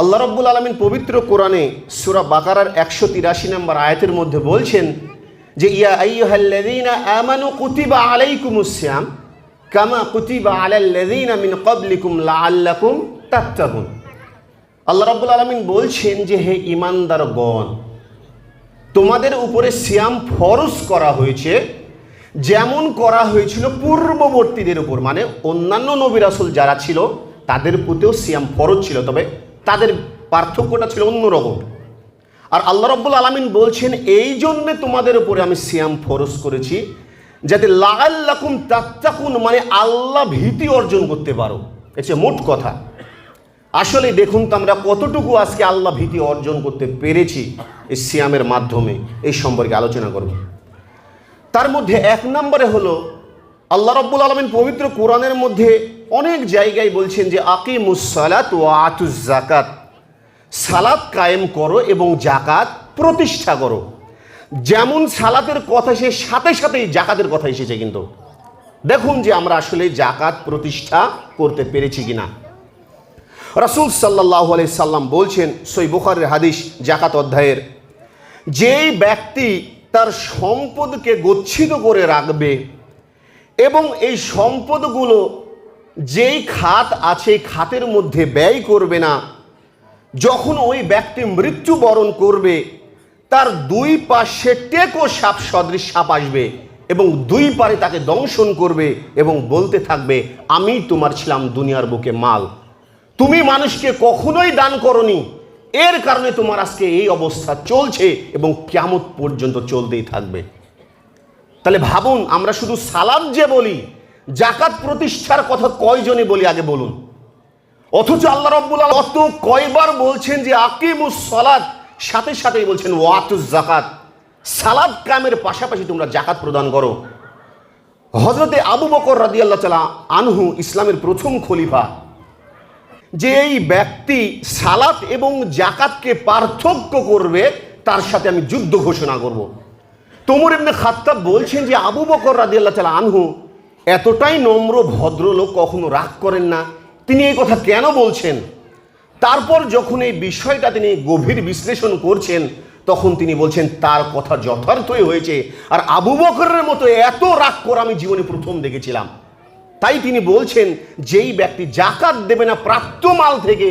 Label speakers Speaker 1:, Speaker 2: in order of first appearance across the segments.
Speaker 1: আল্লাহ রব্বুল আলমিন পবিত্র কোরআনে সুরা বাকারার একশো তিরাশি নম্বর আয়াতের মধ্যে বলছেন যে, ইয়া আমানু কুতিবা আলাইকুমুস-সিয়াম কামা আল্লাহ রাব্বুল আলামিন বলছেন যে, হে ঈমানদারগণ তোমাদের উপরে সিয়াম ফরজ করা হয়েছে, যেমন করা হয়েছিল পূর্ববর্তীদের উপর। মানে অন্যান্য নবী রাসূল যারা ছিল, তাদের প্রতিও সিয়াম ফরজ ছিল। তবে তাদের পার্থক্যটা ছিল অন্যরকম। আর আল্লাহ রব্বুল আলমিন বলছেন এই জন্যে তোমাদের উপরে আমি সিয়াম ফরজ করেছি, যাতে লাগাল্লাকুম তাত্তাকুন মানে আল্লাহ ভীতি অর্জন করতে পারো। এছে মোট কথা। আসলে দেখুন তো আমরা কতটুকু আজকে আল্লাহ ভীতি অর্জন করতে পেরেছি এই সিয়ামের মাধ্যমে, এই সম্পর্কে আলোচনা করব। তার মধ্যে এক নম্বরে হলো, আল্লাহ রব্বুল আলমিন পবিত্র কোরআনের মধ্যে অনেক জায়গায় বলছেন যে আকিমুসালাত ও আতুজ জাকাত সালাত কায়েম করো এবং জাকাত প্রতিষ্ঠা করো। যেমন সালাতের কথা সে সাথে সাথেই জাকাতের কথা এসেছে কিন্তু। দেখুন যে আমরা আসলে জাকাত প্রতিষ্ঠা করতে পেরেছি কিনা। রাসুল সাল্লাহ আলি সাল্লাম বলছেন সই বুখারের হাদিস জাকাত অধ্যায়ের, যেই ব্যক্তি তার সম্পদকে গচ্ছিত করে রাখবে এবং এই সম্পদগুলো যেই খাত আছে খাতের মধ্যে ব্যয় করবে না। যখন ওই ব্যক্তি মৃত্যুবরণ করবে, তার দুই পাশে টেকো সাপ সদৃশ সাপ আসবে এবং দুই পারে তাকে দংশন করবে এবং বলতে থাকবে, আমি তোমার ছিলাম দুনিয়ার বুকে মাল। তুমি মানুষকে কখনোই দান করনি। এর কারণে তোমার আজকে এই অবস্থা চলছে এবং কেমত পর্যন্ত চলতেই থাকবে। তাহলে ভাবুন, আমরা শুধু সালাদ যে বলি জাকাত প্রতিষ্ঠার কথা কয়জনে বলি আগে বলুন? অথচ আল্লাহ রব্বুল অত কয়বার বলছেন যে আকিমুস সালাত, সাথে সাথেই বলছেন ওয়াতুজ জাকাত। সালাদ কামের পাশাপাশি তোমরা জাকাত প্রদান করো। হজরতে আবু বকর রাদি আল্লাহ তাআলা আনহু ইসলামের প্রথম খলিফা, যে এই ব্যক্তি সালাত এবং জাকাতকে পার্থক্য করবে, তার সাথে আমি যুদ্ধ ঘোষণা করব। তোমর এমনি খাত্তাব বলছেন যে আবু বকর রাদি আল্লাহ তাআলা আনহু এতটাই নম্র ভদ্রলোক কখনো রাগ করেন না। তিনি এই কথা কেন বলছেন? তারপর যখন এই বিষয়টা তিনি গভীর বিশ্লেষণ করছেন, তখন তিনি বলছেন, তার কথা যথার্থই হয়েছে। আর আবু বকরের মতো এত রাগ করা আমি জীবনে প্রথম দেখেছিলাম। তাই তিনি বলছেন, যেই ব্যক্তি জাকাত দেবে না প্রাপ্ত মাল থেকে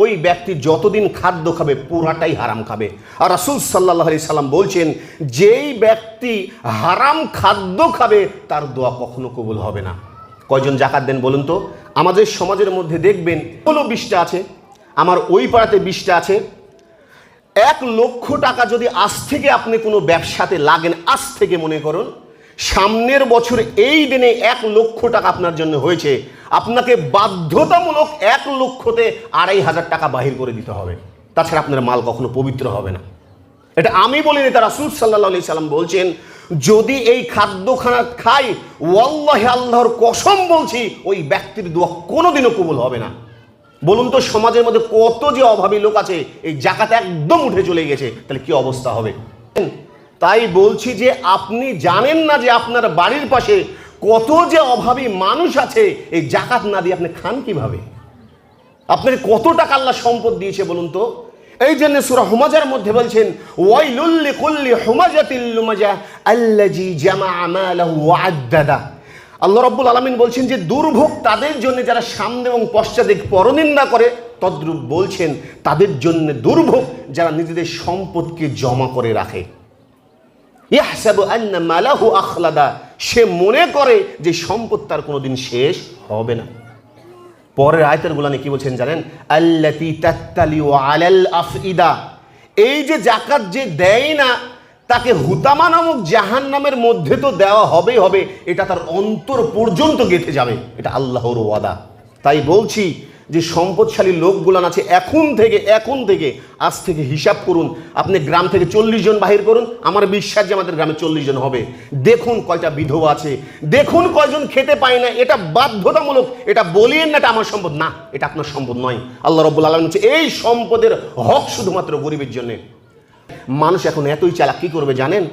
Speaker 1: ওই ব্যক্তি যতদিন খাদ্য খাবে পুরাটাই হারাম খাবে। আর রাসুল সাল্লাহ আলি সাল্লাম বলছেন, যেই ব্যক্তি হারাম খাদ্য খাবে, তার দোয়া কখনো কবুল হবে না। কয়জন জাকাত দেন বলুন তো? আমাদের সমাজের মধ্যে দেখবেন হলো বিশটা আছে, আমার ওই পাড়াতে বিশটা আছে। এক লক্ষ টাকা যদি আজ থেকে আপনি কোনো ব্যবসাতে লাগেন, আজ থেকে মনে করুন সামনের বছর এই দিনে এক লক্ষ টাকা আপনার জন্য হয়েছে। আপনাকে বাধ্যতামূলক এক লক্ষতে আড়াই হাজার টাকা বাহির করে দিতে হবে। তাছাড়া আপনার মাল কখনো পবিত্র হবে না। এটা আমি বলিনি তারা সাল্লাহ আলি সাল্লাম বলছেন, যদি এই খাদ্যখানা খাই, ওয়াল্লাহে আল্লাহর কসম বলছি, ওই ব্যক্তির দোয়া কোনোদিনও কবুল হবে না। বলুন তো, সমাজের মধ্যে কত যে অভাবী লোক আছে, এই জাকাত একদম উঠে চলে গেছে, তাহলে কি অবস্থা হবে? তাই বলছি যে আপনি জানেন না যে আপনার বাড়ির পাশে কত যে অভাবী মানুষ আছে, এই জাকাত না দিয়ে আপনি খান কীভাবে? আপনাকে কত টাকা আল্লাহ সম্পদ দিয়েছে বলুন তো? এই জন্য সুরা হুমাজার মধ্যে বলছেন আল্লাজি আল্লাহ রব্বুল আলামিন বলছেন যে, দুর্ভোগ তাদের জন্য যারা সামনে এবং পশ্চাতে পরনিন্দা করে, তদ্রূপ বলছেন, তাদের জন্য দুর্ভোগ যারা নিজেদের সম্পদকে জমা করে রাখে। ইয়াহসাবু আন্না মালাহু আখলাদা। সে মনে করে যে সম্পদ তার কোনোদিন শেষ হবে না। পরের আয়তের গুলানে কি বলছেন জানেন? আল্লাতি তাত্তালি ও আলাল আফইদা এই যে জাকাত যে দেয় না, তাকে হুতামা নামক জাহান নামের মধ্যে তো দেওয়া হবেই হবে, এটা তার অন্তর পর্যন্ত গেঁথে যাবে। এটা আল্লাহর ওয়াদা। তাই বলছি যে সম্পদশালী লোকগুলান আছে, এখন থেকে এখন থেকে, আজ থেকে হিসাব করুন। আপনি গ্রাম থেকে চল্লিশ জন বাহির করুন, আমার বিশ্বাস যে আমাদের গ্রামে চল্লিশ জন হবে। দেখুন কয়টা বিধবা আছে। দেখুন কয়জন খেতে পায় না, এটা বাধ্যতামূলক। এটা বলিয়েন না এটা আমার সম্পদ। না, এটা আপনার সম্পদ নয়। আল্লাহ রব্বুল আলম হচ্ছে এই সম্পদের হক শুধুমাত্র গরিবের জন্যে। মানুষ এখন এতই চালাক, কী করবে জানেন?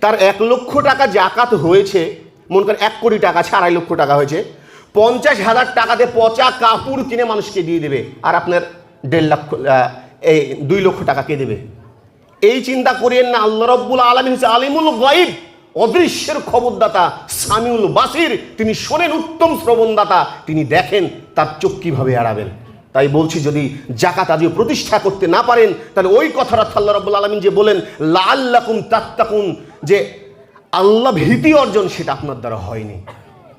Speaker 1: তার এক লক্ষ টাকা জাকাত হয়েছে, মনে করেন এক কোটি টাকা আছে, আড়াই লক্ষ টাকা হয়েছে। পঞ্চাশ হাজার টাকাতে পচা কাপড় কিনে মানুষকে দিয়ে দেবে। আর আপনার দেড় লক্ষ এই দুই লক্ষ টাকা কে দেবে? এই চিন্তা করিয়েন না, আল্লাহ রব্বুল আলমী হচ্ছে আলিমুল গাইব অদৃশ্যের খবরদাতা সামিউল বাসির। তিনি শোনেন উত্তম শ্রবণদাতা, তিনি দেখেন তার চোখ কীভাবে এড়াবেন। তাই বলছি, যদি জাকাত আজও প্রতিষ্ঠা করতে না পারেন, তাহলে ওই কথাটা আল্লাহ রব্বুল আলমিন যে বলেন লাল্লাকুম তাত্তাকুন, যে আল্লাহ ভীতি অর্জন সেটা আপনার দ্বারা হয়নি।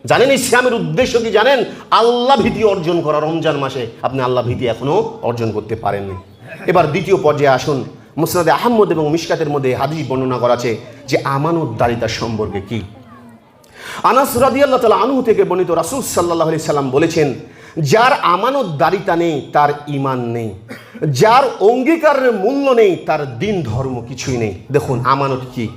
Speaker 1: জানেন ইসলামের উদ্দেশ্য কি জানেন? আল্লাহ ভীতি অর্জন করা রমজান মাসে। আপনি আল্লাহ ভীতি এখনও অর্জন করতে পারেননি। এবার দ্বিতীয় পর্যায়ে আসুন। মুসনাদে আহমদ এবং মিশকাতের মধ্যে হাদিস বর্ণনা করা আছে যে আমানতদারিতা সম্পর্কে কি। আনাস রাদিয়াল্লাহ তালা আনহু থেকে বর্ণিত রাসুল সাল্লাহ আলি সাল্লাম বলেছেন, যার আমানতদারিতা নেই, তার ইমান নেই। যার অঙ্গীকারের মূল্য নেই, তার দিন ধর্ম কিছুই নেই। দেখুন, আমানত কি?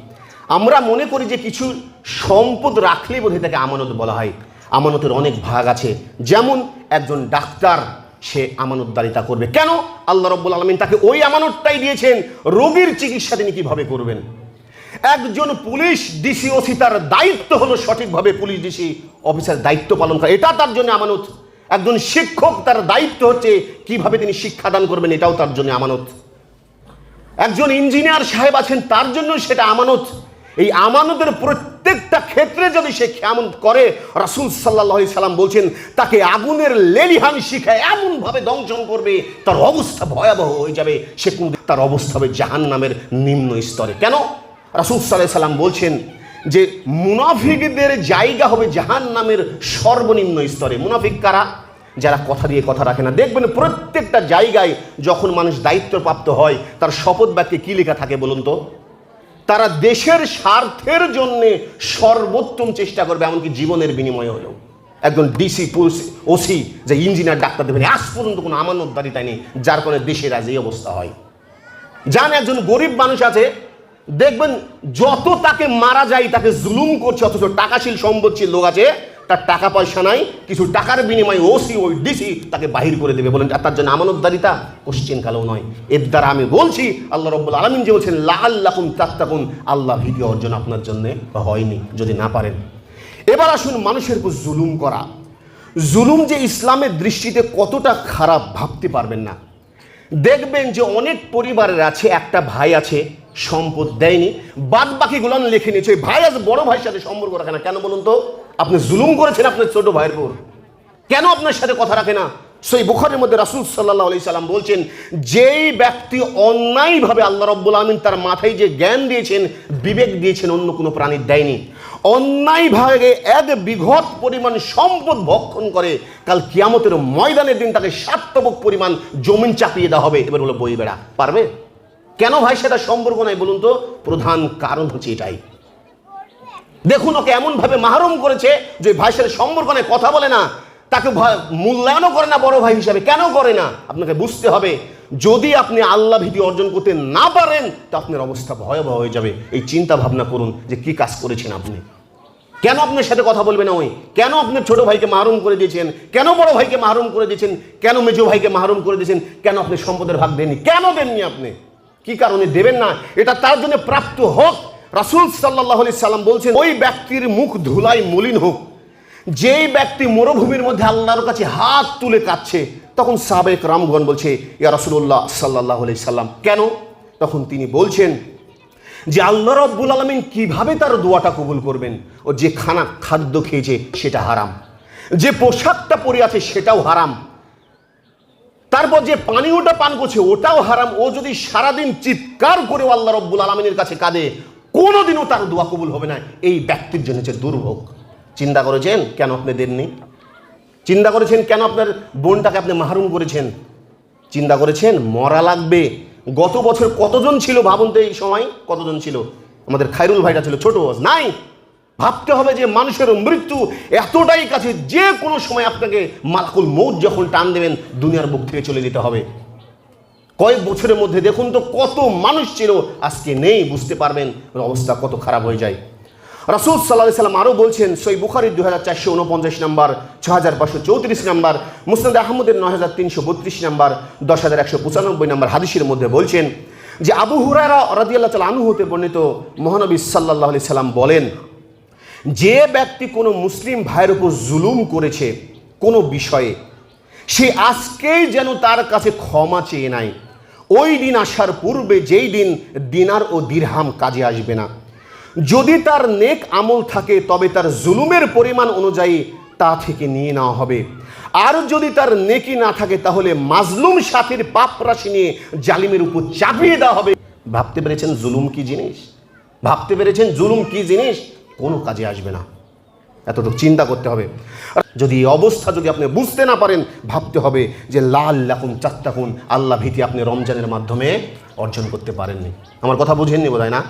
Speaker 1: আমরা মনে করি যে কিছু সম্পদ রাখলে বোধহয় তাকে আমানত বলা হয়। আমানতের অনেক ভাগ আছে। যেমন একজন ডাক্তার, সে আমানতদারিতা করবে। কেন? আল্লাহ রব্বুল আলমিন তাকে ওই আমানতটাই দিয়েছেন, রোগীর চিকিৎসা তিনি কীভাবে করবেন? একজন পুলিশ ডিসি ওসি তার দায়িত্ব হলো সঠিকভাবে পুলিশ ডিসি অফিসার দায়িত্ব পালন করা। এটা তার জন্য আমানত। একজন শিক্ষক তার দায়িত্ব হচ্ছে কীভাবে তিনি শিক্ষাদান করবেন, এটাও তার জন্য আমানত। একজন ইঞ্জিনিয়ার সাহেব আছেন, তার জন্য সেটা আমানত। এই আমানতের প্রত্যেকটা ক্ষেত্রে যদি সে খেয়ামত করে, রাসুল সাল্লাহ সাল্লাম বলছেন, তাকে আগুনের লেলিহান শিখায় এমনভাবে দংশন করবে, তার অবস্থা ভয়াবহ হয়ে যাবে। সে কোন তার অবস্থা হবে জাহান নামের নিম্ন স্তরে। কেন? রাসুল সাল্লাহ সাল্লাম বলছেন যে, মুনাফিকদের জায়গা হবে জাহান নামের সর্বনিম্ন স্তরে। মুনাফিক কারা? যারা কথা দিয়ে কথা রাখে না। দেখবেন প্রত্যেকটা জায়গায় যখন মানুষ দায়িত্বপ্রাপ্ত হয়, তার শপথ বাক্যে কী লেখা থাকে বলুন তো? তারা দেশের স্বার্থের জন্য সর্বোত্তম চেষ্টা করবে, এমনকি জীবনের বিনিময় হলেও। একজন ডিসি পুলিশ ওসি যে ইঞ্জিনিয়ার ডাক্তার দেবেন, আজ পর্যন্ত কোনো আমানতদারিতা নেই যার কারণে দেশের আজ এই অবস্থা হয়। যান একজন গরিব মানুষ আছে, দেখবেন যত তাকে মারা যায়, তাকে জুলুম করছে, অথচ টাকাশীল, সম্পদশীল লোক আছে তার টাকা পয়সা নাই, কিছু টাকার বিনিময়ে ওসি ওই ডিসি তাকে বাহির করে দেবে। বলেন তার জন্য আমানতদারিতা কোশ্চেন কালেও নয়। এর দ্বারা আমি বলছি, আল্লাহ রব্বুল আলমিন যে বলছেন লাল্লাকুম তাত্তাকুন। আল্লাহ ভীতি অর্জন আপনার জন্য হয়নি, যদি না পারেন। এবার আসুন মানুষের উপর জুলুম করা। জুলুম যে ইসলামের দৃষ্টিতে কতটা খারাপ ভাবতে পারবেন না। দেখবেন যে অনেক পরিবারের আছে, একটা ভাই আছে, সম্পদ দেয়নি বাদ বাকিগুলো লিখে নিয়েছে, ভাই আজ বড় ভাইয়ের সাথে সম্পর্ক রাখে না। কেন বলুন তো? আপনি জুলুম করেছেন আপনার ছোট ভাইয়ের উপর। কেন আপনার সাথে কথা রাখে না? সেই বুখারের মধ্যে রাসুল সাল্লাহ আলি সাল্লাম বলছেন, যেই ব্যক্তি অন্যায়ভাবে আল্লাহ রব্বুল আলমিন তার মাথায় যে জ্ঞান দিয়েছেন, বিবেক দিয়েছেন, অন্য কোনো প্রাণীর দেয়নি। অন্যায়ভাবে এক বিঘত পরিমাণ সম্পদ ভক্ষণ করে, কাল কিয়ামতের ময়দানের দিন তাকে সাতবক পরিমাণ জমিন চাপিয়ে দেওয়া হবে। এবার হলো বই বেড়া। পারবে? কেন ভাই সেটা সম্পর্ক নাই বলুন তো? প্রধান কারণ হচ্ছে এটাই। দেখুন ওকে এমনভাবে মাহরুম করেছে যে ভাইয়ের সাথে সম্পর্ক নেই কথা বলে না। তাকে মূল্যায়নও করে না বড় ভাই হিসাবে। কেন করে না? আপনাকে বুঝতে হবে, যদি আপনি আল্লাহ ভীতি অর্জন করতে না পারেন, তো আপনার অবস্থা ভয়াবহ হয়ে যাবে। এই চিন্তা ভাবনা করুন যে কি কাজ করেছেন আপনি। কেন আপনার সাথে কথা বলবে না ওই? কেন আপনার ছোট ভাইকে মাহরুম করে দিয়েছেন? কেন বড় ভাইকে মাহরুম করে দিয়েছেন? কেন মেজো ভাইকে মাহরুম করে দিয়েছেন? কেন আপনি সম্পদের ভাগ দেননি? কেন দেননি আপনি? কি কারণে দেবেন না? এটা তার জন্য প্রাপ্ত হোক। রাসুল সাল্লাহ আলি সাল্লাম বলছেন, ওই ব্যক্তির মুখ ধুলাই মলিন হোক। যেই ব্যক্তি মরুভূমির মধ্যে আল্লাহর কাছে হাত তুলে কাচ্ছে তখন সাবেক রামগণ বলছে, ইয়া রসুল্লাহ সাল্লাহ আলি সাল্লাম। কেন? তখন তিনি বলছেন যে, আল্লাহ রব্বুল আলমিন কীভাবে তার দোয়াটা কবুল করবেন? ও যে খানা খাদ্য খেয়েছে, সেটা হারাম। যে পোশাকটা পরে আছে, সেটাও হারাম। তারপর যে পানীয়টা পান করছে, ওটাও হারাম। ও যদি সারাদিন চিৎকার করে আল্লাহ রব্বুল আলমিনের কাছে কাঁদে কোনোদিনও তার দোয়া কবুল হবে না। এই ব্যক্তির জন্য হচ্ছে দুর্ভোগ চিন্তা করেছেন কেন আপনি দেননি? চিন্তা করেছেন কেন আপনার বোনটাকে আপনি মাহরুম করেছেন? চিন্তা করেছেন মরা লাগবে। গত বছর কতজন ছিল ভাবুন তো এই সময়? কতজন ছিল? আমাদের খাইরুল ভাইটা ছিল ছোট নাই। ভাবতে হবে যে মানুষের মৃত্যু এতটাই কাছে যে কোনো সময় আপনাকে মালাকুল মৌত যখন টান দেবেন, দুনিয়ার বুক থেকে চলে যেতে হবে। কয়েক বছরের মধ্যে দেখুন তো কত মানুষ ছিল, আজকে নেই, বুঝতে পারবেন অবস্থা কত খারাপ হয়ে যায়। রাসুল সাল্লাহ সাল্লাম আরও বলছেন, সই বুখারি দু হাজার চারশো উনপঞ্চাশ নাম্বার ছ হাজার পাঁচশো চৌত্রিশ নাম্বার, মুসনাদ আহমদের নয় হাজার তিনশো বত্রিশ নাম্বার, দশ হাজার একশো পঁচানব্বই নাম্বার হাদিসের মধ্যে বলছেন যে আবু হুরারা রাদিয়াল্লাহ তাল আনু হতে বর্ণিত মহানবী সাল্লাহ আলি সাল্লাম বলেন, যে ব্যক্তি কোনো মুসলিম ভাইয়ের উপর জুলুম করেছে কোনো বিষয়ে, সে আজকেই যেন তার কাছে ক্ষমা চেয়ে নাই ওই দিন আসার পূর্বে যেই দিন দিনার ও দিরহাম কাজে আসবে না। যদি তার নেক আমল থাকে, তবে তার জুলুমের পরিমাণ অনুযায়ী তা থেকে নিয়ে নেওয়া হবে। আর যদি তার নেকি না থাকে, তাহলে মাজলুম সাথীর পাপ রাশি নিয়ে জালিমের উপর চাপিয়ে দেওয়া হবে। ভাবতে পেরেছেন জুলুম কি জিনিস? ভাবতে পেরেছেন জুলুম কি জিনিস? কোনো কাজে আসবে না। এতটুকু চিন্তা করতে হবে। যদি এই অবস্থা যদি আপনি বুঝতে না পারেন, ভাবতে হবে যে লাল লাকুন চাত্তাকুন, আল্লাহ ভীতি আপনি রমজানের মাধ্যমে অর্জন করতে পারেননি। আমার কথা বুঝেননি বোধ না?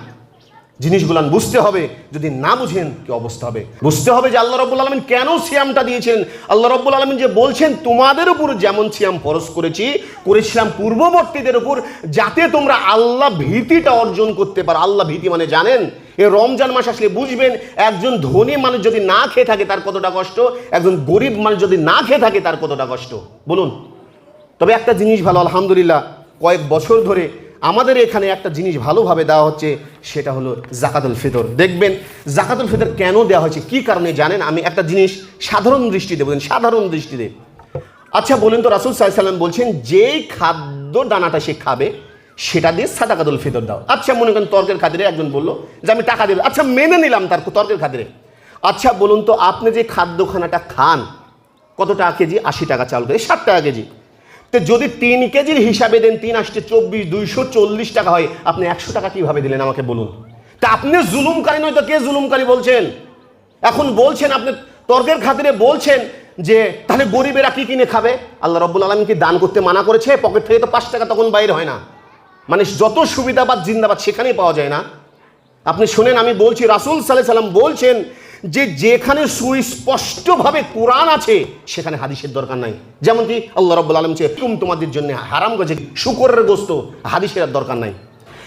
Speaker 1: জিনিসগুলান বুঝতে হবে, যদি না বুঝেন কি অবস্থা হবে? বুঝতে হবে যে আল্লাহ রব্বুল আলমিন কেন সিয়ামটা দিয়েছেন? আল্লাহ রব্বুল আলমিন যে বলছেন, তোমাদের উপর যেমন সিয়াম ফরজ করেছি, করেছিলাম পূর্ববর্তীদের উপর, যাতে তোমরা আল্লাহ ভীতিটা অর্জন করতে পারো। আল্লাহ ভীতি মানে জানেন এ রমজান মাস আসলে বুঝবেন, একজন ধনী মানুষ যদি না খেয়ে থাকে তার কতটা কষ্ট? একজন গরিব মানুষ যদি না খেয়ে থাকে তার কতটা কষ্ট? বলুন। তবে একটা জিনিস ভালো, আলহামদুলিল্লাহ, কয়েক বছর ধরে আমাদের এখানে একটা জিনিস ভালোভাবে দেওয়া হচ্ছে, সেটা হলো জাকাতুল ফিতর। দেখবেন, জাকাতুল ফিতর কেন দেওয়া হয়েছে, কি কারণে জানেন? আমি একটা জিনিস সাধারণ দৃষ্টিতে বলেন সাধারণ দৃষ্টিতে। আচ্ছা বলেন তো রাসুল সাল্লাম বলছেন, যেই খাদ্য দানাটা সে খাবে সেটা দিয়ে সাদাকাতুল ফিতর দাও। আচ্ছা মনে করেন তর্কের খাতিরে একজন বলল যে আমি টাকা দেবো আচ্ছা মেনে নিলাম তার তর্কের খাতিরে। আচ্ছা বলুন তো, আপনি যে খাদ্যখানাটা খান, কত টাকা কেজি? আশি টাকা চাল করে, ষাট টাকা কেজি। তো যদি তিন কেজির হিসাবে দেন, তিন আসতে চব্বিশ, দুইশো চল্লিশ টাকা হয়, আপনি একশো টাকা কীভাবে দিলেন আমাকে বলুন? তা আপনি জুলুমকারী নয় তো কে জুলুমকারী বলছেন? এখন বলছেন আপনি, তর্কের খাতিরে বলছেন যে, তাহলে গরিবেরা কি কিনে খাবে? আল্লাহ রব্বুল আলম কি দান করতে মানা করেছে? পকেট থেকে তো পাঁচ টাকা তখন বাইর হয় না। মানে যত সুবিধাবাদ জিন্দাবাদ সেখানেই পাওয়া যায় না। আপনি শুনেন, আমি বলছি, রাসুল সাল্লাহ সাল্লাম বলছেন যে যেখানে সুস্পষ্টভাবে কোরআন আছে, সেখানে হাদিসের দরকার নাই। যেমন কি, আল্লাহ রব্বুল আলম চেয়ে তুম তোমাদের জন্য হারাম গেছে শুকরের গোস্ত, হাদিসের আর দরকার নাই।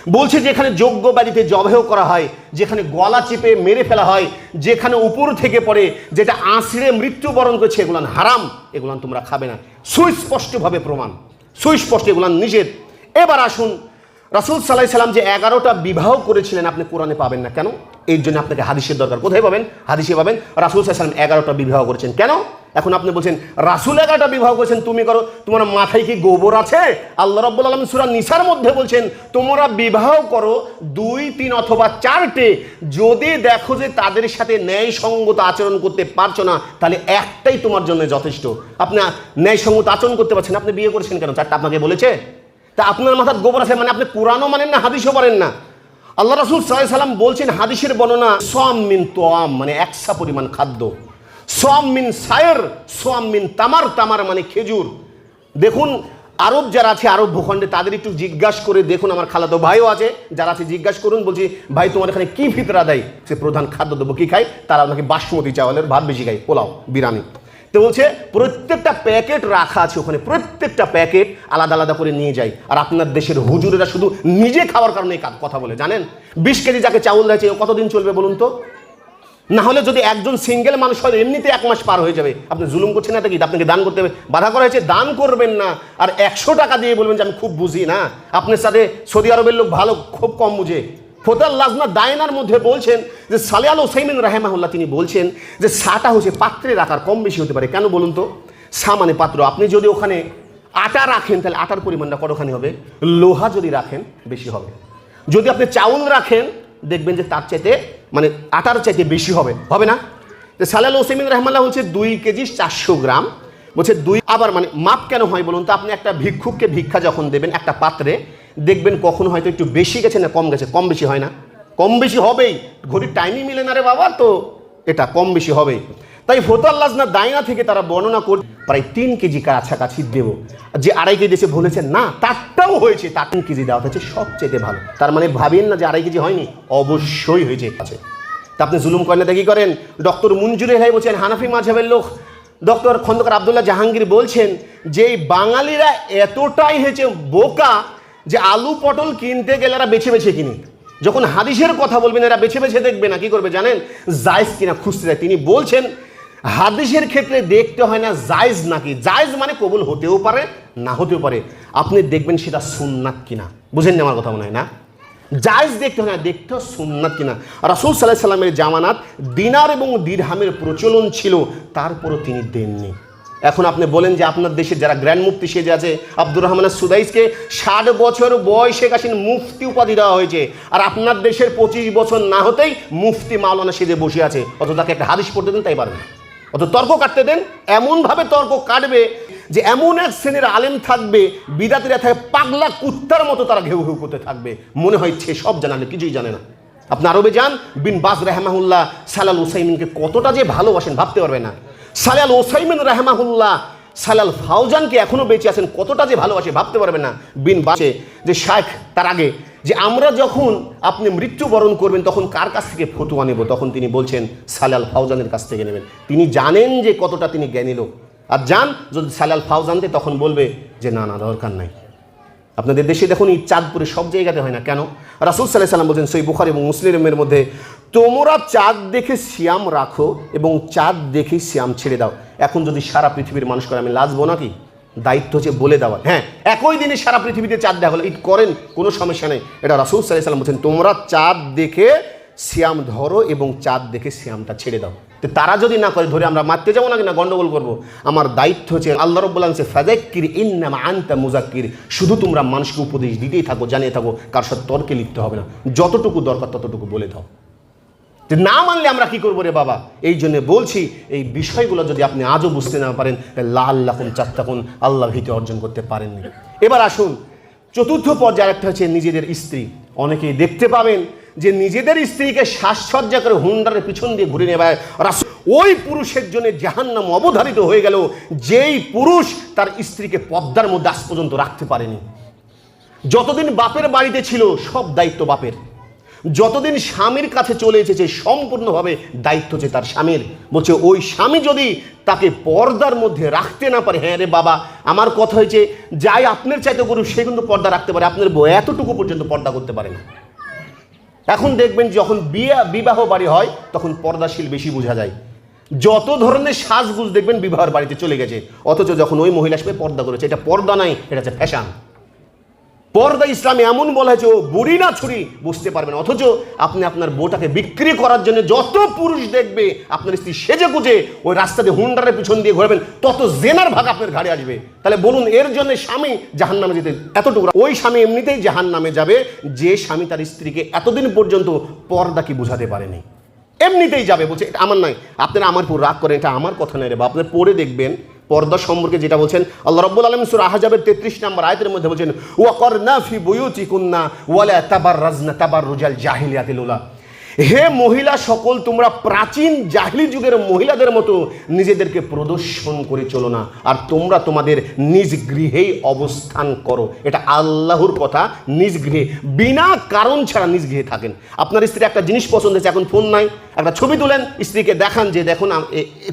Speaker 1: বলছে যেখানে যোগ্য বাড়িতে জবেহ করা হয়, যেখানে গলা চেপে মেরে ফেলা হয়, যেখানে উপর থেকে পড়ে, যেটা আঁচড়ে মৃত্যুবরণ করছে, এগুলান হারাম, এগুলান তোমরা খাবে না। সুস্পষ্টভাবে প্রমাণ। সুস্পষ্ট, এগুলান নিষেধ এবার আসুন। রাসুল সাল্লাহ সাল্লাম যে এগারোটা বিবাহ করেছিলেন, আপনি কোরআনে পাবেন না কেন? এর জন্য আপনাকে হাদিসের দরকার। কোথায় পাবেন? হাদিসে পাবেন, রাসুল সাল্লাম এগারোটা বিবাহ করেছেন। কেন? এখন আপনি বলছেন, রাসুল এগারোটা বিবাহ করেছেন, তুমি করো, তোমার মাথায় কি গোবর আছে? আল্লাহ রব্বুল আলম সুরা নিসার মধ্যে বলছেন, তোমরা বিবাহ করো দুই, তিন অথবা চারটে। যদি দেখো যে তাদের সাথে ন্যায়সঙ্গত আচরণ করতে পারছ না, তাহলে একটাই তোমার জন্য যথেষ্ট। আপনি ন্যায়সঙ্গত আচরণ করতে পারছেন আপনি বিয়ে করেছেন কেন? চারটা আপনাকে বলেছে? তা আপনার মাথার গোবর আছে মানে আপনি কোরআনও মানেন না, হাদিসও পারেন না। আল্লাহ রসুল সাল্লাহ সাল্লাম বলছেন, হাদিসের বর্ণনা, সোয়াম মিন তোয়াম মানে একসা পরিমাণ খাদ্য। সোয়াম মিন সায়ের, সোয়াম মিন তামার তামার মানে খেজুর। দেখুন, আরব যারা আছে, আরব ভূখণ্ডে, তাদের একটু জিজ্ঞাসা করে দেখুন, আমার খালাতো ভাইও আছে, যারা আছে, জিজ্ঞাসা করুন, বলছি, ভাই, তোমার এখানে কি ফিতরা দেয়? সে প্রধান খাদ্য দেবো, কী খায়? তারা আপনাকে বাসমতি চাওয়ালের ভাত বেশি খায়, পোলাও, বিরিয়ানি। তো বলছে, প্রত্যেকটা প্যাকেট রাখা আছে ওখানে, প্রত্যেকটা প্যাকেট আলাদা আলাদা করে নিয়ে যায়। আর আপনার দেশের হুজুরেরা শুধু নিজে খাওয়ার কারণে কথা বলে, জানেন? বিশ কেজি যাকে চাউল দিয়েছে ও কতদিন চলবে বলুন তো? না হলে যদি একজন সিঙ্গেল মানুষ হয়, এমনিতে এক মাস পার হয়ে যাবে। আপনি জুলুম করছেন তো কি? আপনাকে দান করতে হবে। বাধা করা হয়েছে, দান করবেন না। আর একশো টাকা দিয়ে বলবেন যে আমি খুব বুঝি, না? আপনার সাথে সৌদি আরবের লোক ভালো, খুব কম বুঝে। ফোতাল লাজনা দায়নার মধ্যে বলছেন যে সালে আল ওসাইমিন রাহেমাহুল্লাহ তিনি বলছেন যে সাটা হচ্ছে পাত্রের আকার কম বেশি হতে পারে। কেন বলুন তো? সা মানে পাত্র। আপনি যদি ওখানে আটা রাখেন, তাহলে আটার পরিমাণটা কতখানি হবে? লোহা যদি রাখেন, বেশি হবে। যদি আপনি চাউল রাখেন, দেখবেন যে তার চাইতে মানে আটার চাইতে বেশি হবে। হবে না? সালাল ওসেমিন রহমাল্লাহ বলছে দুই কেজি চারশো গ্রাম। বলছে, দুই আবার মানে মাপ কেন হয় বলুন তো? আপনি একটা ভিক্ষুককে ভিক্ষা যখন দেবেন একটা পাত্রে, দেখবেন কখন হয়তো একটু বেশি গেছে না কম গেছে। কম বেশি হয় না। কম বেশি হবেই। ঘড়ির টাইমই মিলে না রে বাবা তো। এটা কম বেশি হবেই। তাই ফোতাল্লাজনা দায়না থেকে তারা বর্ণনা করে, প্রায় তিন কেজি কাছাকাছি দেবো। যে আড়াই কেজি এসে বলেছে, না, তারটাও হয়েছে। তার তিন কেজি দেওয়া হয়েছে সবচেয়ে ভালো। তার মানে ভাবেন না যে আড়াই কেজি হয়নি, অবশ্যই হয়েছে। আছে তা আপনি জুলুম করেন না দেখি করেন? ডক্টর মঞ্জুরে ভাই বলছেন, হানাফি মাঝহের লোক ডক্টর খন্দকার আবদুল্লাহ জাহাঙ্গীর বলছেন যে বাঙালিরা এতটাই হয়েছে বোকা যে আলু পটল কিনতে গেলে এরা বেছে বেছে কিনে। যখন হাদিসের কথা বলবেন, এরা বেছে বেছে দেখবে না, কি করবে জানেন? জায়জ কিনা খুঁজতে যায়। তিনি বলছেন, হাদিসের ক্ষেত্রে দেখতে হয় না জায়জ নাকি। জায়জ মানে কবুল হতেও পারে, না হতেও পারে। আপনি দেখবেন সেটা সুন্নাত কিনা। বুঝেন আমার কথা মনে হয় না? জায়জ দেখতে হয় না, দেখতে সুন্নাত কিনা। রাসুল সাল্লাহ সাল্লামের জামানাত দিনার এবং দিরহামের প্রচলন ছিল, তারপরও তিনি দেননি। এখন আপনি বলেন যে আপনার দেশে যারা গ্র্যান্ড মুফতি সেজে আছে, আব্দুর রহমান সুদাইসকে ষাট বছর বয়সে কাশিন মুফতি উপাধি দেওয়া হয়েছে, আর আপনার দেশের পঁচিশ বছর না হতেই মুফতি মাওলানা সেজে বসে আছে। অত তাকে একটা হাদিস পড়তে দেন, তাই পারবে অত তর্ক কাটতে দেন, এমনভাবে তর্ক কাটবে যে এমন এক শ্রেণির আলেম থাকবে, বিদাতিরা থাকে পাগলা কুত্তার মতো তারা ঘেউ ঘেউ করতে থাকবে। মনে হয় সে সব জানালে কিছুই জানে না। আপনি আরবে যান বিন বাজ রেহমাহুল্লাহ সালাল ওসাইমিনকে কতটা যে ভালোবাসেন ভাবতে পারবে না। সালাল ওসাইমিন রেহমাহুল্লাহ সালাল ফাউজানকে এখনও বেঁচে আছেন কতটা যে ভালোবাসে ভাবতে পারবে না। বিন বাসে যে শায়েখ, তার আগে যে আমরা যখন আপনি মৃত্যুবরণ করবেন, তখন কার কাছ থেকে ফতুয়া নেব? তখন তিনি বলছেন, সালাল ফাউজানের কাছ থেকে নেবেন। তিনি জানেন যে কতটা তিনি জ্ঞানী লোক। আর যান, যদি সালাল ফাউজানতে তখন বলবে যে, না না, দরকার নাই। আপনাদের দেশে দেখুন, এই চাঁদপুরে সব জায়গাতে হয় না। কেন? রাসুল সাল্লাহ সাল্লাম বলছেন সই বুখার এবং মুসলিমের মধ্যে, তোমরা চাঁদ দেখে শ্যাম রাখো এবং চাঁদ দেখে শ্যাম ছেড়ে দাও। এখন যদি সারা পৃথিবীর মানুষ করে, আমি লাজবো নাকি? দায়িত্ব হচ্ছে বলে দেওয়া। হ্যাঁ একই দিনে সারা পৃথিবীতে চাঁদ দেখা হলো ঈদ করেন, কোনো সমস্যা নেই। এটা রাসুল সাল্লাহ সাল্লাম বলছেন, তোমরা চাঁদ দেখে শ্যাম ধরো এবং চাঁদ দেখে শ্যামটা ছেড়ে দাও। তো তারা যদি না করে, ধরে আমরা মারতে যাব না গন্ডগোল করব। আমার দায়িত্ব হচ্ছে, আল্লাহ রব্বুল্লাহ হচ্ছে ফাজাক্কির ইন্নাম আনতা মুজাক্কির শুধু তোমরা মানুষকে উপদেশ দিতেই থাকো, জানিয়ে থাকো, কার সাথে তর্কে লিখতে হবে না। যতটুকু দরকার ততটুকু বলে দাও। না মানলে আমরা কি করব রে বাবা? এই জন্য বলছি, এই বিষয়গুলো যদি আপনি আজও বুঝতে না পারেন লাল লাখুন চাত্তাকুন আল্লাহ ভীতি অর্জন করতে পারেননি। এবার আসুন, চতুর্থ পর্যায়ে একটা হচ্ছে নিজেদের স্ত্রী। অনেকেই দেখতে পাবেন যে নিজেদের স্ত্রীকে শ্বাসসজ্জা করে হুন্ডারের পিছন দিয়ে ঘুরে নেবে রাসূল। ওই পুরুষের জন্য জাহান্নাম অবধারিত হয়ে গেল, যেই পুরুষ তার স্ত্রীকে পদ্মার মধ্যে আজ পর্যন্ত রাখতে পারেনি। যতদিন বাপের বাড়িতে ছিল, সব দায়িত্ব বাপের। যতদিন স্বামীর কাছে চলে এসেছে, সম্পূর্ণভাবে দায়িত্ব হচ্ছে তার স্বামীর। বলছে, ওই স্বামী যদি তাকে পর্দার মধ্যে রাখতে না পারে হ্যাঁ রে বাবা, আমার কথা হয়েছে, যাই আপনার চাইতে করুক সে কিন্তু পর্দা রাখতে পারে। আপনার বউ এতটুকু পর্যন্ত পর্দা করতে পারে না। এখন দেখবেন যখন বিয়া, বিবাহ বাড়ি হয়, তখন পর্দাশীল বেশি বোঝা যায়। যত ধরনের সাজগুজ দেখবেন বিবাহের বাড়িতে চলে গেছে, অথচ যখন ওই মহিলা আসবে, পর্দা করেছে। এটা পর্দা নাই, এটা হচ্ছে ফ্যাশন পর্দা ইসলামে এমন বলা হয়েছে, ও বুড়ি না ছুরি বুঝতে পারবেন অথচ আপনি আপনার বউটাকে বিক্রি করার জন্য যত পুরুষ দেখবে, আপনার স্ত্রী সেজে গুজে ওই রাস্তাতে হুন্ডারের পিছন দিয়ে ঘুরবেন, তত জেনার ভাগ আপনার ঘাড়ে আসবে। তাহলে বলুন, এর জন্য স্বামী জাহান নামে যেতে এতটুকু ওই স্বামী এমনিতেই জাহান নামে যাবে, যে স্বামী তার স্ত্রীকে এতদিন পর্যন্ত পর্দা কি বোঝাতে পারেনি। এমনিতেই যাবে, বলছে, এটা আমার নয়। আপনারা আমার উপর রাগ করেন, এটা আমার কথা নয় রে বা আপনার পড়ে দেখবেন পর্দা সম্পর্কে যেটা বলছেন, আল্লাহ রব্বুল আলম সুর আহাজাবের তেত্রিশ নম্বর আয়তের মধ্যে বলছেন, ওয়া করনা ফি বুয়ুতি কুন্না ওয়ালা তাবার রাজনা তাবার রুজাল জাহিলিয়াতিলুলা হে মহিলা সকল, তোমরা প্রাচীন জাহিলি যুগের মহিলাদের মতো নিজেদেরকে প্রদর্শন করে চলো না। আর তোমরা তোমাদের নিজ গৃহেই অবস্থান করো। এটা আল্লাহর কথা, নিজ গৃহে। বিনা কারণ ছাড়া নিজ গৃহে থাকেন। আপনার স্ত্রী একটা জিনিস পছন্দ হয়েছে, এখন ফোন নাই। একটা ছবি তুলেন, স্ত্রীকে দেখান যে দেখুন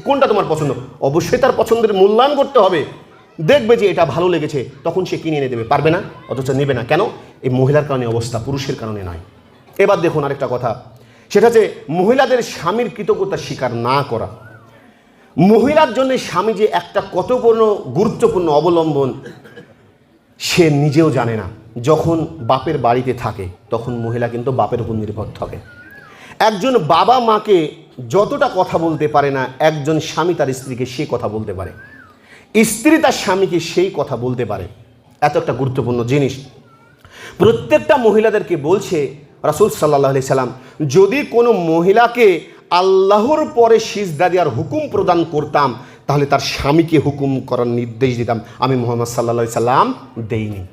Speaker 1: কোনটা তোমার পছন্দ? অবশ্যই তার পছন্দের মূল্যায়ন করতে হবে। দেখবে যে, এটা ভালো লেগেছে। তখন সে কিনে এনে দেবে। পারবে না, অথচ নেবে না। কেন? এই মহিলার কারণে অবস্থা, পুরুষের কারণে নয়। এবার দেখুন আরেকটা কথা। সেটা যে মহিলাদের স্বামীর কৃতজ্ঞতা স্বীকার না করা। মহিলার জন্য স্বামী যে একটা কতপূর্ণ গুরুত্বপূর্ণ অবলম্বন সে নিজেও জানে না। যখন বাপের বাড়িতে থাকে, তখন মহিলা কিন্তু বাপের উপর নির্ভর থাকে। একজন বাবা মাকে যতটা কথা বলতে পারে না, একজন স্বামী তার স্ত্রীকে সে কথা বলতে পারে। স্ত্রী তার স্বামীকে সেই কথা বলতে পারে। এত একটা গুরুত্বপূর্ণ জিনিস। প্রত্যেকটা মহিলাদেরকে বলছে রাসুল সাল্লাহ সাল্লাম, যদি কোনো মহিলাকে আল্লাহর পরে সিজদা দেওয়ার হুকুম প্রদান করতাম, তাহলে তার স্বামীকে হুকুম করার নির্দেশ দিতাম। আমি মোহাম্মদ সাল্লা সাল্লাম দেইনি।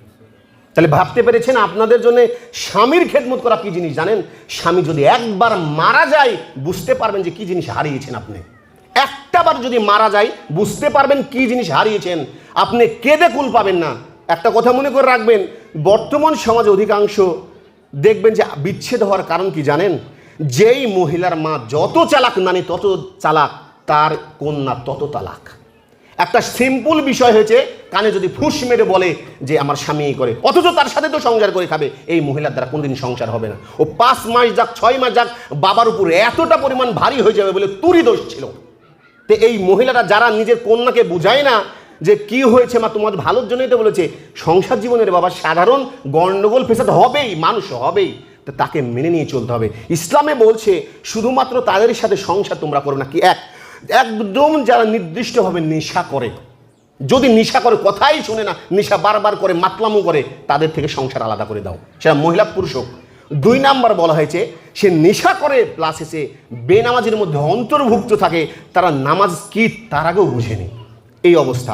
Speaker 1: তাহলে ভাবতে পেরেছেন আপনাদের জন্য স্বামীর খেদমত করা কি জিনিস জানেন? স্বামী যদি একবার মারা যায়, বুঝতে পারবেন যে কি জিনিস হারিয়েছেন আপনি। একটাবার যদি মারা যায়, বুঝতে পারবেন কি জিনিস হারিয়েছেন। আপনি কেঁদে কুল পাবেন না। একটা কথা মনে করে রাখবেন, বর্তমান সমাজে অধিকাংশ দেখবেন যে বিচ্ছেদ হওয়ার কারণ কি জানেন? যেই মহিলার মা যত চালাক নানি, তত চালাক তার কন্যা তত তালাক। একটা সিম্পল বিষয় হয়েছে, কানে যদি ফুস মেরে বলে যে আমার স্বামী করে, অথচ তার সাথে তো সংসার করে খাবে, এই মহিলার দ্বারা কোনদিন সংসার হবে না। ও পাঁচ মাস যাক, ছয় মাস যাক, বাবার উপর এতটা পরিমাণ ভারী হয়ে যাবে বলে তুরি দোষ ছিল। তো এই মহিলারা যারা নিজের কন্যাকে বুঝায় না যে কি হয়েছে মা তোমার ভালোর জন্যই তো বলেছে, সংসার জীবনের বাবা সাধারণ গণ্ডগোল ফেসাদ হবেই, মানুষ হবেই। তো তাকে মেনে নিয়ে চলতে হবে। ইসলামে বলছে, শুধুমাত্র তাদের সাথে সংসার তোমরা করো না, কি এক? একদম যারা নির্দিষ্টভাবে নেশা করে, যদি নিশা করে কথাই শুনে না, নিশা বারবার করে, মাতলামু করে, তাদের থেকে সংসার আলাদা করে দাও। সেটা মহিলা পুরুষ হোক। দুই নাম্বার বলা হয়েছে, সে নেশা করে প্লাস এসে বেনামাজের মধ্যে অন্তর্ভুক্ত থাকে, তারা নামাজ কি তার আগেও বুঝেনি। এই অবস্থা।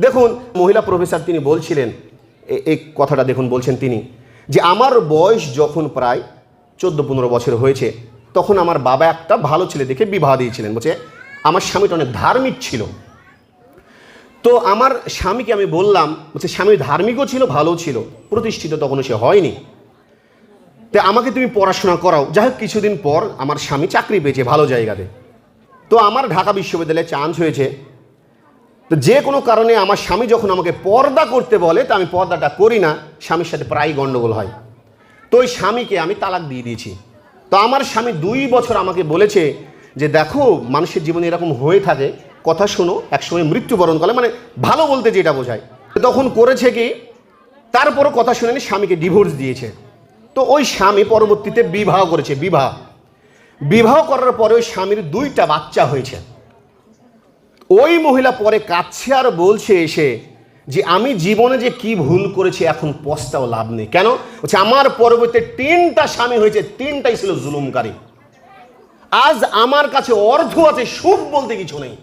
Speaker 1: দেখুন, মহিলা প্রফেসর তিনি বলছিলেন এই কথাটা দেখুন বলছেন তিনি, যে আমার বয়স যখন প্রায় চোদ্দ পনেরো বছর হয়েছে, তখন আমার বাবা একটা ভালো ছেলে দেখে বিবাহ দিয়েছিলেন। বলছে, আমার স্বামীটা অনেক ধার্মিক ছিল। তো আমার স্বামীকে আমি বললাম, বলছে, স্বামী ধার্মিকও ছিল, ভালো ছিল, প্রতিষ্ঠিত তখনও সে হয়নি। তো আমাকে তুমি পড়াশোনা করাও। যাই হোক, কিছুদিন পর আমার স্বামী চাকরি পেয়েছে ভালো জায়গাতে। তো আমার ঢাকা বিশ্ববিদ্যালয়ে চান্স হয়েছে। তো যে কোনো কারণে আমার স্বামী যখন আমাকে পর্দা করতে বলে, তা আমি পর্দাটা করি না, স্বামীর সাথে প্রায় গণ্ডগোল হয়। তো ওই স্বামীকে আমি তালাক দিয়ে দিয়েছি। তো আমার স্বামী দুই বছর আমাকে বলেছে যে, দেখো, মানুষের জীবনে এরকম হয়ে থাকে। কথা শোনো, একসময় মৃত্যুবরণ করে। মানে ভালো বলতে যেটা বোঝায়। তখন করেছে কি, তারপরও কথা শুনেনি, স্বামীকে ডিভোর্স দিয়েছে। তো ওই স্বামী পরবর্তীতে বিবাহ করেছে, বিবাহ। বিবাহ করার পরে ওই স্বামীর দুইটা বাচ্চা হয়েছে। ওই মহিলা পরে কাছে আর বলছে এসে যে আমি জীবনে যে কি ভুল করেছি এখন পস্তাও লাভ নেই। কেন? বলছে, আমার পরবর্তীতে তিনটা স্বামী হয়েছে, তিনটাই ছিল জুলুমকারী। আজ আমার কাছে অর্থ আছে, সুখ বলতে কিছু নেই।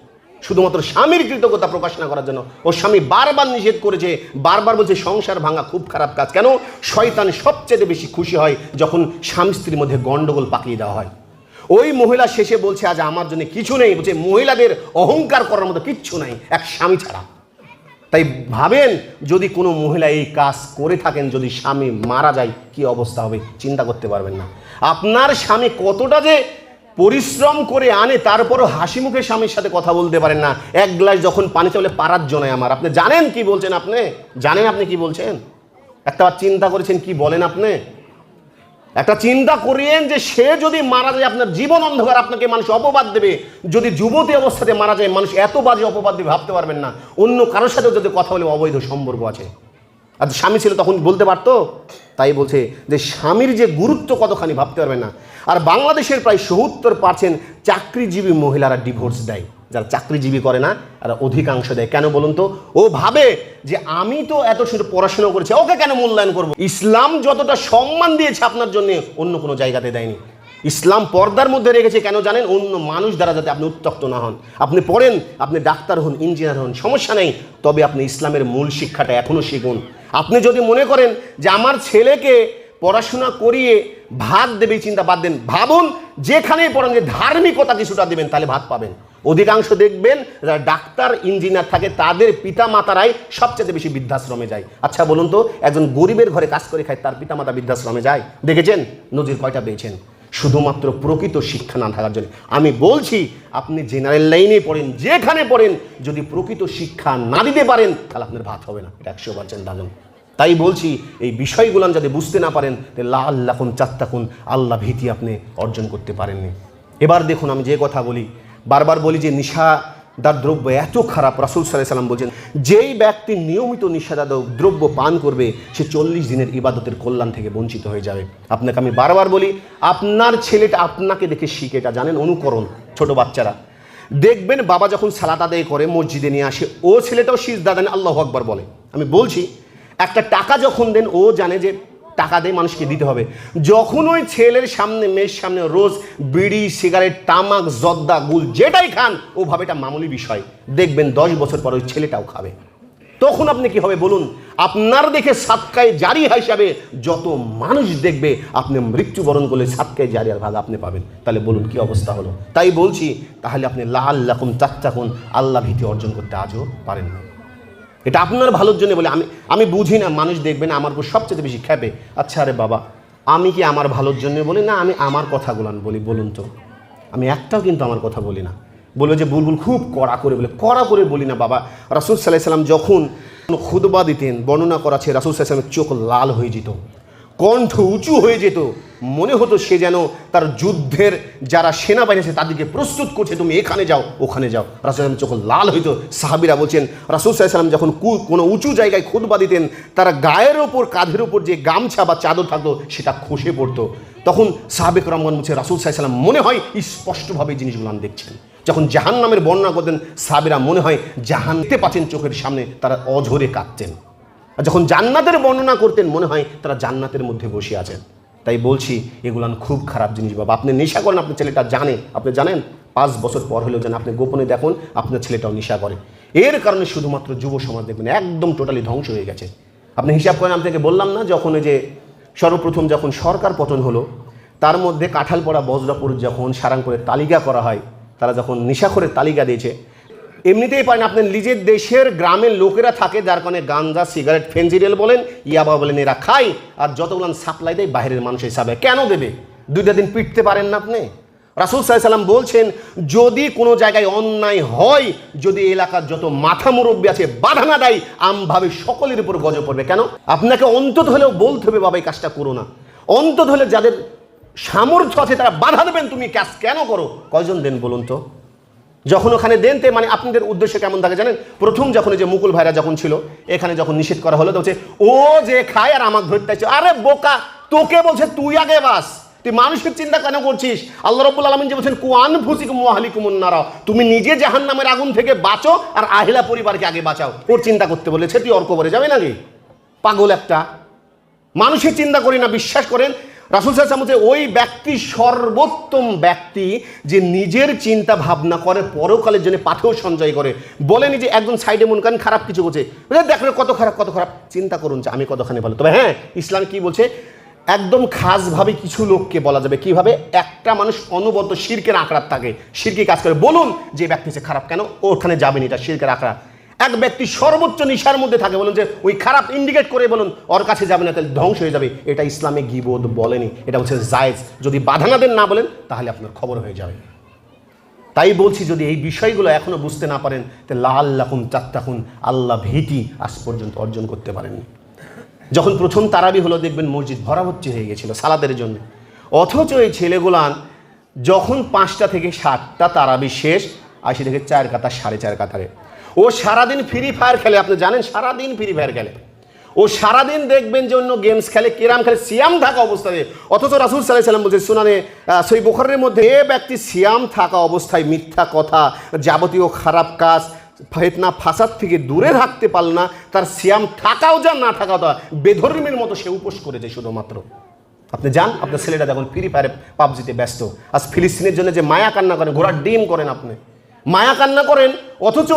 Speaker 1: শুধুমাত্র স্বামীর কৃতজ্ঞতা প্রকাশ না করার জন্য। ও স্বামী বারবার নিষেধ করেছে, বারবার বলছে, সংসার ভাঙা খুব খারাপ কাজ। কেন? শয়তান সবচেয়ে বেশি খুশি হয় যখন স্বামী স্ত্রীর মধ্যে গন্ডগোল পাকিয়ে দেওয়া হয়। ওই মহিলা শেষে বলছে, আজ আমার জন্য কিছু নেই। বলছে, মহিলাদের অহংকার করার মতো কিচ্ছু নাই, এক স্বামী ছাড়া। তাই ভাবেন, যদি কোনো মহিলা এই কাজ করে থাকেন, যদি স্বামী মারা যায়, কি অবস্থা হবে? চিন্তা করতে পারবেন না। আপনার স্বামী কতটা যে পরিশ্রম করে আনে তারপরও হাসি মুখে স্বামীর সাথে কথা বলতে পারেন না। এক গ্লাস যখন পানি চলে পারার জন্য আমার। আপনি জানেন কি বলছেন আপনি? জানেন আপনি কি বলছেন? একটা চিন্তা করেছেন কি বলেন আপনি? একটা চিন্তা করিয়েন যে সে যদি মারা যায়, আপনার জীবন অন্ধকার, আপনাকে মানুষ অপবাদ দেবে। যদি যুবতী অবস্থাতে মারা যায়, মানুষ এত বাজে অপবাদ দেবে, ভাবতে পারবেন না। অন্য কারোর সাথেও যদি কথা বলে অবৈধ সম্পর্ক আছে। আর স্বামী ছিল তখন বলতে পারতো? তাই বলছে যে স্বামীর যে গুরুত্ব কতখানি ভাবতে পারবেন না। আর বাংলাদেশের প্রায় সত্তর পার্সেন্ট চাকরিজীবী মহিলারা ডিভোর্স দেয়। যারা চাকরিজীবী করে না আর অধিকাংশ দেয়। কেন বলুন তো? ও ভাবে যে আমি তো এত সুন্দর পড়াশোনা করেছি, ওকে কেন মূল্যায়ন করব? ইসলাম যতটা সম্মান দিয়েছে আপনার জন্য অন্য কোনো জায়গাতে দেয়নি। ইসলাম পর্দার মধ্যে রেখেছে কেন জানেন? অন্য মানুষ দ্বারা যাতে আপনি উত্তক্ত না হন। আপনি পড়েন, আপনি ডাক্তার হন, ইঞ্জিনিয়ার হন, সমস্যা নেই। তবে আপনি ইসলামের মূল শিক্ষাটা এখনও শিখুন। আপনি যদি মনে করেন যে আমার ছেলেকে পড়াশোনা করিয়ে ভাত দেবে, চিন্তা বাদ দেন। ভাবুন, যেখানেই পড়েন, যে ধার্মিকতা কিছুটা দেবেন, তাহলে ভাত পাবেন। অধিকাংশ দেখবেন যারা ডাক্তার, ইঞ্জিনিয়ার থাকে, তাদের পিতা মাতারাই সবচেয়ে বেশি বৃদ্ধাশ্রমে যায়। আচ্ছা বলুন তো, একজন গরিবের ঘরে কাজ করে খায়, তার পিতা মাতা বৃদ্ধাশ্রমে যায়? দেখেছেন? নজির কয়টা পেয়েছেন? শুধুমাত্র প্রকৃত শিক্ষা না থাকার জন্য। আমি বলছি, আপনি জেনারেল লাইনে পড়েন, যেখানে পড়েন, যদি প্রকৃত শিক্ষা না দিতে পারেন, তাহলে আপনার ভাত হবে না। একশো পার্সেন্ট দাঁড়ান তাই বলছি, এই বিষয়গুলো যদি বুঝতে না পারেন লা আল্লাহুন চাত্তাকুন, আল্লাহ ভীতি আপনি অর্জন করতে পারেননি। এবার দেখুন, আমি যে কথা বলি বারবার বলি যে নিশাদার দ্রব্য এত খারাপ, রাসুল সাল্লাহ সাল্লাম বলছেন, যেই ব্যক্তি নিয়মিত নিশাদার দ্রব্য পান করবে, সে চল্লিশ দিনের ইবাদতের কল্যাণ থেকে বঞ্চিত হয়ে যাবে। আপনাকে আমি বারবার বলি, আপনার ছেলেটা আপনাকে দেখে শিখে, এটা জানেন অনুকরণ, ছোট বাচ্চারা। দেখবেন বাবা যখন সালাত আদায় করে, মসজিদে নিয়ে আসে, ও ছেলেটাও সিজদা দেন, আল্লাহ আকবার বলে। আমি বলছি, একটা টাকা যখন দেন, ও জানে যে টাকা দিয়ে মানুষকে দিতে হবে। যখন ওই ছেলের সামনে, মেয়ের সামনে রোজ বিড়ি, সিগারেট, তামাক, জর্দা, গুল যেটাই খান, ও ভাবে এটা মামুলি বিষয়। দেখবেন দশ বছর পর ওই ছেলেটাও খাবে। তখন আপনি কি হবে বলুন? আপনার দেখে সাতকায় জারি হিসাবে যত মানুষ দেখবে, আপনি মৃত্যুবরণ করলে সাতকায় জারি আর ভাগ আপনি পাবেন। তাহলে বলুন কি অবস্থা হলো? তাই বলছি, তাহলে আপনি লাল লাকুন চাচ্চাকুন আল্লাহ ভীতি অর্জন করতে আজও পারেন না। এটা আপনার ভালোর জন্য বলে আমি আমি বুঝি না, মানুষ দেখবেন আমার উপর সবচেয়ে বেশি খেপে আচ্ছা আরে বাবা, আমি কি আমার ভালোর জন্য বলি? না, আমি আমার কথাগুলো বলি, বলুন তো। আমি একটাও কিন্তু আমার কথা বলি না। বলবে যে বুলবুল খুব কড়া করে বলে, কড়া করে বলি না বাবা। রাসুল সাল্লাহ সাল্লাম যখন খুদবা দিতেন, বর্ণনা করা আছে, রাসুল সাল্লামের চোখ লাল হয়ে যেত। কণ্ঠ উঁচু হয়ে যেত। মনে হতো সে যেন তার যুদ্ধের যারা সেনাবাহিনী আছে তাদেরকে প্রস্তুত করছে, তুমি এখানে যাও, ওখানে যাও। রাসুল চোখ লাল হইতো, সাহাবিরা বলছেন, রাসুল সাল্লাম যখন কু- কোনো উঁচু জায়গায় খুদবা দিতেন, তারা গায়ের ওপর, কাঁধের ওপর যে গামছা বা চাদর থাকতো, সেটা খসে পড়তো। তখন সাহাবেক রহমান বলছে, রাসুল সাল্লাম মনে হয় স্পষ্টভাবে জিনিসগুলো আমি দেখছেন যখন জাহান নামের বর্ণনা করতেন সাবিরা মনে হয় জাহান দেখতে পাচ্ছেন চোখের সামনে, তারা অঝরে কাঁদতেন। আর যখন জান্নাতের বর্ণনা করতেন, মনে হয় তারা জান্নাতের মধ্যে বসে আছেন। তাই বলছি, এগুলান খুব খারাপ জিনিস বাবা। আপনি নেশা করেন, আপনার ছেলেটা জানে। আপনি জানেন, পাঁচ বছর পর হলেও যেন আপনি গোপনে দেখুন, আপনার ছেলেটাও নেশা করে। এর কারণে শুধুমাত্র যুব সমাজ দেখবেন, একদম টোটালি ধ্বংস হয়ে গেছে। আপনি হিসাব করেন আপনাকে বললাম না, যখন যে সর্বপ্রথম যখন সরকার পতন হলো, তার মধ্যে কাঁঠালপড়া বজ্রপুর যখন সারাংপুরের তালিকা করা হয়, তারা যখন নেশাখোরের তালিকা দিয়েছে এমনিতেই পারেন, আপনার নিজের দেশের গ্রামের লোকেরা থাকে যার কারণে গাঞ্জা সিগারেট ফেন্সিডেল বলেন ইয়াবা বলেন, এরা খায়। আর যতগুলো সাপ্লাই দেয়, বাইরের মানুষ হিসাবে। কেন দেবে? দুইটা দিন পিটতে পারেন না আপনি। রাসুল সাল্লাম বলছেন, যদি কোনো জায়গায় অন্যায় হয়, যদি এলাকার যত মাথা মুরব্বী আছে, বাধা না দেয় আমভাবে সকলের উপর গজ পড়বে। কেন? আপনাকে অন্তত হলেও বলতে হবে, বাবা, এই কাজটা করো না। অন্তত হলে যাদের সামর্থ্য আছে, তারা বাধা দেবেন। তুমি কাজ কেন করো? কয়জন দেন বলুন তো? যখন ওখানে দেন তে মানে আপনাদের উদ্দেশ্য কেমন থাকে জানেন? প্রথম যখন যে মুকুল ভাইরা যখন ছিল, এখানে যখন নিষেধ করা হলো হচ্ছে ও যে খায় আর আমাকে ধরতে আরে বোকা, তোকে বলছে, তুই আগে বাস। তুই মানুষের চিন্তা কেন করছিস? আল্লাহ রব্বুল আলমিন যে বলছেন, কুয়ান ফুসিকুম ওয়াহালিকুমুন্নারা তুমি নিজে জাহান নামের আগুন থেকে বাঁচো আর আহিলা পরিবারকে আগে বাঁচাও। ওর চিন্তা করতে বলেছে, তুই অর্ক করে যাবে নাকি? পাগল একটা। মানুষের চিন্তা করি না, বিশ্বাস করেন রাসুল বলছে ওই ব্যক্তি সর্বোত্তম ব্যক্তি যে নিজের চিন্তা ভাবনা করে পরকালের জন্য পাথেও সঞ্চয় করে। বলেনি যে একজন সাইডে মন করেন খারাপ কিছু করছে বলে, দেখো কত খারাপ কত খারাপ। চিন্তা করুন যে আমি কতখানি ভালো। তবে হ্যাঁ ইসলাম কি বলছে? একদম খাসভাবে কিছু লোককে বলা যাবে। কীভাবে? একটা মানুষ অনবদ্য শিরকের আঁকড়ার থাকে। শিরকে কাজ করে? বলুন যে ব্যক্তি সে খারাপ কেন? ওখানে যাবেন এটা শিরকের আঁকড়া এক ব্যক্তি সর্বোচ্চ নিশার মধ্যে থাকে, বলুন যে ওই খারাপ ইন্ডিকেট করে বলুন, ওর কাছে যাবে না, তাহলে ধ্বংস হয়ে যাবে। এটা ইসলামে গিবোধ বলেনি, এটা হচ্ছে জায়েজ। যদি বাধা না দেন, না বলেন, তাহলে আপনার খবর হয়ে যাবে। তাই বলছি, যদি এই বিষয়গুলো এখনও বুঝতে না পারেন, তাহলে লাল লাকুন চাত্তাকুন আল্লাহ ভীতি আজ পর্যন্ত অর্জন করতে পারেননি। যখন প্রথম তারাবি হলো, দেখবেন মসজিদ ভরাভর্তি হয়ে গেছিল সালাদের জন্য। অথচ এই ছেলেগুলান যখন পাঁচটা থেকে সাতটা তারাবি শেষ আসি থেকে চার কাতার, সাড়ে চার কাতারে। ও সারাদিন ফ্রি ফায়ার খেলে, আপনি জানেন সারাদিন ফ্রি ফায়ার খেলে। ও সারাদিন দেখবেন যে অন্য গেমস খেলে, কেরাম খেলে, সিয়াম থাকা অবস্থায়। অথচ রাসুল সাল্লাহ সাল্লাম বলছে, সুনানে সই বোখরের মধ্যে এ ব্যক্তি সিয়াম থাকা অবস্থায় মিথ্যা কথা, যাবতীয় খারাপ কাজ, ফেতনা ফাসাদ থেকে দূরে থাকতে পারল না, তার সিয়াম থাকাও যা না থাকাও তা বেধর্মীর মতো সে উপোস করেছে শুধুমাত্র। আপনি যান, আপনার ছেলেটা দেখুন ফ্রি ফায়ারে পাবজিতে ব্যস্ত। আজ ফিলিস্তিনের জন্য যে মায়া কান্না করেন, ঘোড়ার ডিম করেন আপনি। মায়া কান্না করেন অথচ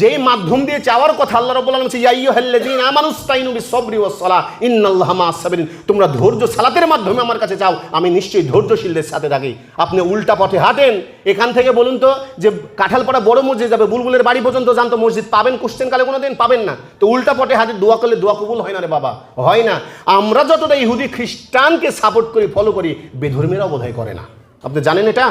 Speaker 1: যেই মাধ্যম দিয়ে চাওয়ার কথা আল্লাহ রাব্বুল আলামিন বলছে, ইয়া আইয়ুহাল্লাযীনা আমানুস্তাইনু বিস-সাবরি ওয়াস-সালাহ ইন্নাল্লাহা মা'আস-সাবিরিন তোমরা ধৈর্য সালাতের মাধ্যমে আমার কাছে চাও আমি নিশ্চয়ই ধৈর্যশীলদের সাথে থাকি। আপনি উল্টা পথে হাঁটেন এখান থেকে বলুন তো যে কাঁঠালপাড়া বড় মসজিদ যাবে বুলবুলের বাড়ি পর্যন্ত জানতো মসজিদ পাবেন কোশ্চেন কালে কোনো দিন পাবেন না। তো উল্টা পথে হাতে দোয়া করলে দোয়া কবুল হয় না রে বাবা হয় না। আমরা যতটা ইহুদি খ্রিস্টানকে সাপোর্ট করি ফলো করি বেধর্মীরাও বোধহয় করে না। আপনি জানেন এটা?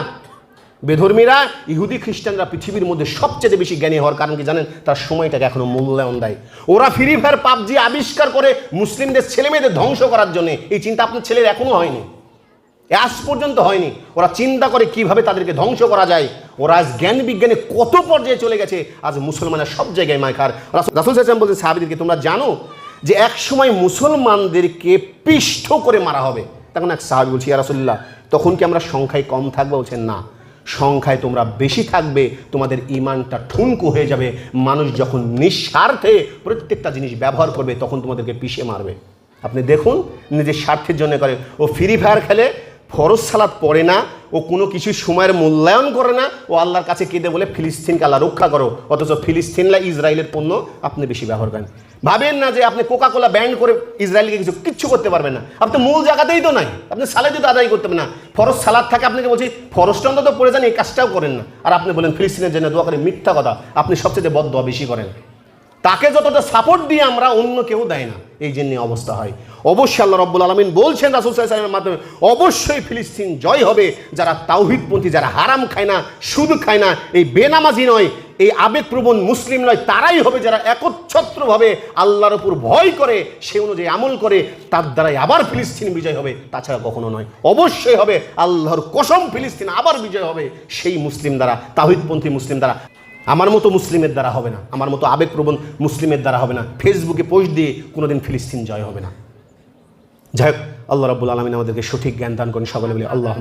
Speaker 1: বেধর্মীরা, ইহুদি খ্রিস্টানরা পৃথিবীর মধ্যে সবচেয়ে বেশি জ্ঞানী হওয়ার কারণ কি জানেন? তার সময়টাকে এখনও মূল্যায়ন দেয়। ওরা ফ্রি ফায়ার, পাবজি আবিষ্কার করে মুসলিমদের ছেলে মেয়েদের ধ্বংস করার জন্য। এই চিন্তা আপনার ছেলের এখনও হয়নি। আজ পর্যন্ত হয়নি। ওরা চিন্তা করে কীভাবে তাদেরকে ধ্বংস করা যায়। ওরা আজ জ্ঞান বিজ্ঞানে কত পর্যায়ে চলে গেছে। আজ মুসলমানের সব জায়গায় মায় খার রাসুল সাহেব বলছে সাহাবিদেরকে তোমরা জানো যে এক সময় মুসলমানদেরকে পিষ্ঠ করে মারা হবে। তখন এক সাহাবি বলছি রাসুল্লাহ তখন কি আমরা সংখ্যায় কম থাকব? বলছেন, না। সংখ্যায় তোমরা বেশি থাকবে, তোমাদের ইমানটা ঠুনকু হয়ে যাবে। মানুষ যখন নিঃস্বার্থে প্রত্যেকটা জিনিস ব্যবহার করবে, তখন তোমাদেরকে পিষে মারবে। আপনি দেখুন, নিজের স্বার্থের জন্য করে। ও ফ্রি ফায়ার খেলে, ফরজ সালাদ পড়ে না, ও কোনো কিছু সময়ের মূল্যায়ন করে না, ও আল্লাহর কাছে কেঁদে বলে, ফিলিস্তিনকে আল্লাহ রক্ষা করো। অথচ ফিলিস্তিনলা ইসরায়েলের পণ্য আপনি বেশি ব্যবহার করেন। ভাবেন না যে আপনি কোকা কোলা ব্যান্ড করে ইসরায়েলকে কিছু কিচ্ছু করতে পারবেন না। আপনি মূল জায়গাতেই তো নাই। আপনি সালাদি তো আদায় করতে পারেন না। ফরজ সালাদ থাকে আপনাকে বলছি, ফরজটা অন্তত পড়ে যান, এই কাজটাও করেন না। আর আপনি বলেন, ফিলিস্তিনের জন্য দোয়া করে মিথ্যা কথা। আপনি সবচেয়ে বদ দোয়া বেশি করেন। তাকে যতটা সাপোর্ট দিয়ে আমরা অন্য কেউ দেয় না, এই জন্য অবস্থা হয়। অবশ্যই আল্লাহ রব্বুল আলমিন বলছেন রাসুল সাহেবের মাধ্যমে, অবশ্যই ফিলিস্তিন জয় হবে। যারা তাওহিদপন্থী, যারা হারাম খায় না, সুদ খায় না, এই বেনামাজি নয়। এই আবেগপ্রবণ মুসলিম নয়, তারাই হবে যারা একচ্ছত্রভাবে আল্লাহর উপর ভয় করে, সে অনুযায়ী আমল করে, তার দ্বারাই আবার ফিলিস্তিন বিজয় হবে, তাছাড়া কখনো নয়। অবশ্যই হবে, আল্লাহর কসম ফিলিস্তিন আবার বিজয় হবে, সেই মুসলিম দ্বারা তাহিদপন্থী মুসলিম দ্বারা। আমার মতো মুসলিমের দ্বারা হবে না, আমার মতো আবেগপ্রবণ মুসলিমের দ্বারা হবে না। ফেসবুকে পোস্ট দিয়ে কোনোদিন ফিলিস্তিন জয় হবে না। যাই হোক, আল্লাহ রাবুল আলমিন আমাদেরকে সঠিক জ্ঞান দান করেন, সকলে বলি আল্লাহ